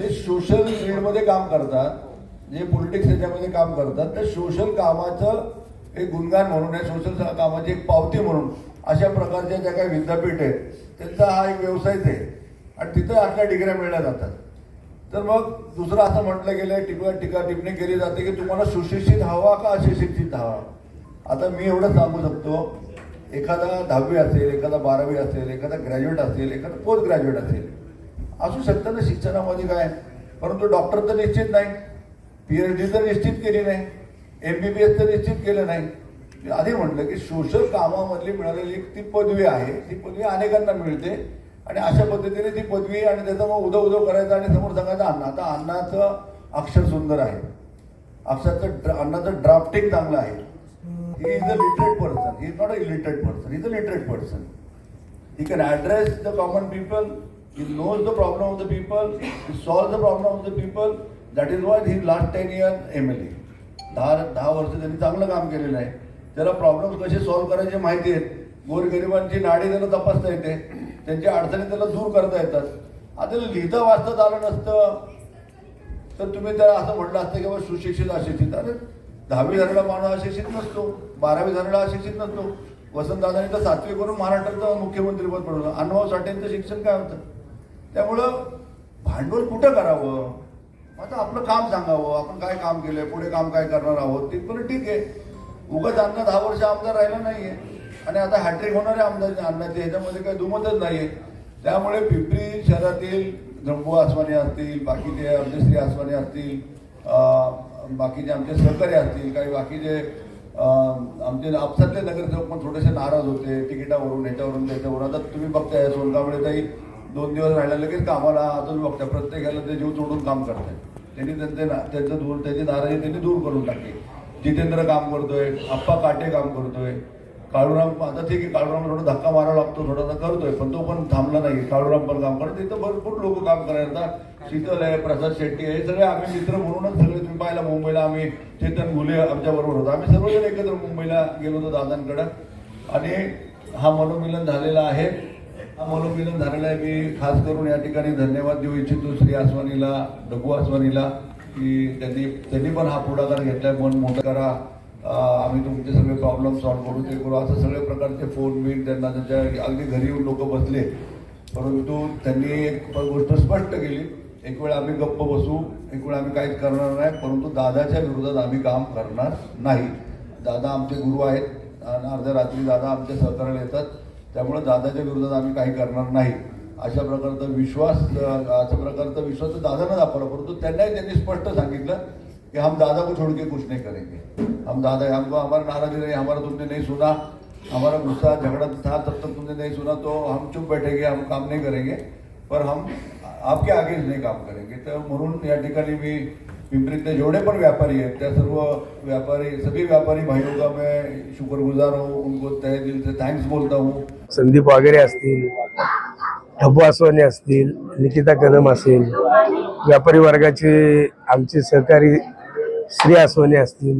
जे सोशल फील्डमध्ये काम करतात. जे पॉलिटिक्स ह्याच्यामध्ये काम करतात. तर सोशल कामाचं एक गुणगान म्हणून आहे सोशल कामाची एक पावती म्हणून अशा प्रकारच्या ज्या काही विद्यापीठ आहेत त्यांचा हा एक व्यवसायच आहे. आणि तिथं आपल्या डिग्र्या मिळल्या जातात. तर मग दुसरं असं म्हटलं गेलं टीका टीका टिप्पणी केली जाते की तुम्हाला सुशिक्षित हवा का अशिक्षित हवा? आता मी एवढं सांगू शकतो. एखादा दहावी असेल एखादा बारावी असेल एखादा ग्रॅज्युएट असेल एखादा पोस्ट ग्रॅज्युएट असेल. असू शकतं ना शिक्षणामध्ये काय? परंतु डॉक्टर तर निश्चित नाही. पी एच डी तर निश्चित केली नाही. एम बी बी एस तर निश्चित केलं नाही. मी आधी म्हटलं की सोशल कामामधली मिळालेली एक ती पदवी आहे ती पदवी अनेकांना मिळते. आणि अशा पद्धतीने ती पदवी आणि त्याचा मग उदो उदो करायचा आणि समोर सांगायचं अण्णा आता अण्णाचं अक्षर सुंदर आहे. अक्षराचं ड्रा- अण्णाचं ड्राफ्टिंग चांगलं आहे. He is a literate person he is not a illiterate person is a literate person he can address the common people he knows the problem of the people, he solves the problem of the people. That is why he last ten years MLA. दहा दहा वर्ष त्यांनी चांगलं काम केलेलं आहे. त्याला problem कसे सॉल्व्ह करायचे माहिती आहेत. गोरगरिबांची नाडी त्याला तपासता येते. त्यांच्या अडचणी त्याला दूर करता येतात. आता लिहिता वाचता आलं नसतं तर तुम्ही त्याला असं म्हटलं असतं की बाबा सुशिक्षित अशिक्षित. अरे दहावी झालेला माणूस अशिक्षित नसतो. बारावी झालेला अशिक्षित नसतो. वसंतदादांनी तर सातवी करून महाराष्ट्राचं मुख्यमंत्रीपद पडवलं. अनुभव साठेंचं शिक्षण काय होतं? त्यामुळं भांडवल कुठं करावं? आता आपलं काम सांगावं. आपण काय काम केलंय? पुढे काम काय करणार आहोत? तिथपर्यंत ठीक आहे. उगाच अन्न दहा वर्ष आमदार राहिला नाहीये. आणि आता हॅट्रिक होणारे आमदार अण्णाचे ह्याच्यामध्ये काही दुमतच नाहीये. त्यामुळे पिंपरी शहरातील जम्बू आसवानी असतील बाकीचे आमचे श्री असतील बाकीचे आमचे सहकारी असतील काही बाकीचे आमचे आपसातले नगरसेवक पण थोडेसे नाराज होते. तिकिटावरून ह्याच्यावरून त्याच्यावरून. आता तुम्ही बघताय सोनकांबळे ताई दोन दिवस राहिला लगेच कामाला आता बघता प्रत्येकाला ते जीव तोडून काम करतात त्यांनी त्यांचे ना- त्यांचं दूर त्याची नाराजी त्यांनी दूर करून टाकली. जितेंद्र काम करतोय आप्पा काटे काम करतोय. काळूराम आता ठीक आहे काळूराम थोडा धक्का मारावा लागतो थोडासा करतोय पण तो पण थांबला नाही काळूराम पण काम करतो तिथं भरपूर लोक काम करायला शीतल आहे प्रसाद शेट्टी आहे हे सगळे आम्ही मित्र म्हणूनच सगळे तुम्ही पाहिला मुंबईला आम्ही चेतन घुले आमच्या बरोबर होतो. आम्ही सर्वजण एकत्र मुंबईला गेलो होतो दादांकडं. आणि हा मनोमिलन झालेला आहे. हा मनोमिलन झालेला आहे. मी खास करून या ठिकाणी धन्यवाद देऊ इच्छितो श्री आसवानीला डगू आसवानीला की त्यांनी त्यांनी पण हा पुढाकार घेतलाय. मन मोठं करा. आम्ही तुमचे सगळे प्रॉब्लेम सॉल्व्ह करू ते करू. असं सगळे प्रकारचे फोन बिन त्यांना त्यांच्या अगदी घरी येऊन लोक बसले. परंतु त्यांनी एक गोष्ट स्पष्ट केली. एक वेळ आम्ही गप्प बसू एक वेळ आम्ही काहीच करणार नाही परंतु दादाच्या विरोधात आम्ही काम करणार नाही. दादा आमचे गुरु आहेत. आणि अर्ध्या रात्री दादा आमच्या सहकार्याला येतात. त्यामुळे दादाच्या विरोधात आम्ही काही करणार नाही. अशा प्रकारचा विश्वास अशा प्रकारचा विश्वास दादानं दाखवला परंतु त्यांनाही त्यांनी स्पष्ट सांगितलं कि हम दादा को छोड़ के कुछ नहीं करेंगे. हम दादा हमको हमारा नाराजी नहीं हमारा तुमने नहीं सुना. हमारा गुस्सा झगड़ा था तब तक तुमने नहीं सुना तो हम चुप बैठेंगे हम काम नहीं करेंगे. पर हम आपके आगे नहीं काम करेंगे. तर म्हणून या ठिकाणी मी पिंपरीतले जेवढे पण व्यापारी आहेत त्या सर्व व्यापारी सभी व्यापारी भाइयों का मैं शुक्रगुजार हूँ. उनको तहे दिल से थैंक्स बोलता हूँ. संदीप वगैरे असतील ढबू आसवानी असतील निकिता कदम असेल व्यापारी वर्गाचे आमचे सहकारी श्री आसवानी असतील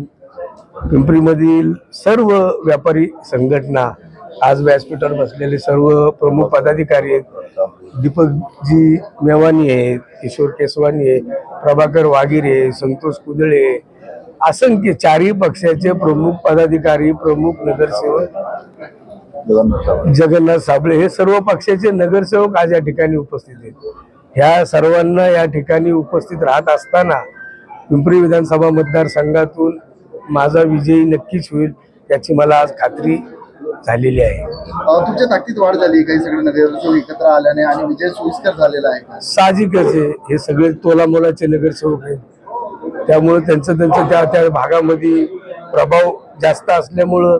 पिंपरीमधील सर्व व्यापारी संघटना आज व्यासपीठावर बसलेले सर्व प्रमुख पदाधिकारी आहेत. दीपकजी मेवानी आहेत किशोर केसवानी आहे प्रभाकर वागिरे संतोष कुदळे असंख्य चारही पक्षाचे प्रमुख पदाधिकारी प्रमुख नगरसेवक जगन्नाथ साबळे. हे सर्व पक्षाचे नगरसेवक आज या ठिकाणी उपस्थित आहेत. ह्या सर्वांना या ठिकाणी उपस्थित राहत असताना पिंपरी विधानसभा मतदारसंघातून माझा विजयी नक्कीच होईल याची मला आज खात्री झालेली आहे. तुमच्या ताकदीत वाढ झाली काही सगळे नगरसेवक एकत्र आल्याने आणि विजय सोयीस्कर झालेला आहे साहजिकच आहे. हे सगळे तोलामोलाचे नगरसेवक आहेत. त्यामुळे त्यांचं त्यांचं त्या त्या भागामध्ये प्रभाव जास्त असल्यामुळं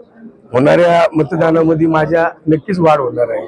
होणाऱ्या मतदानामध्ये माझ्या नक्कीच वाढ होणार आहे.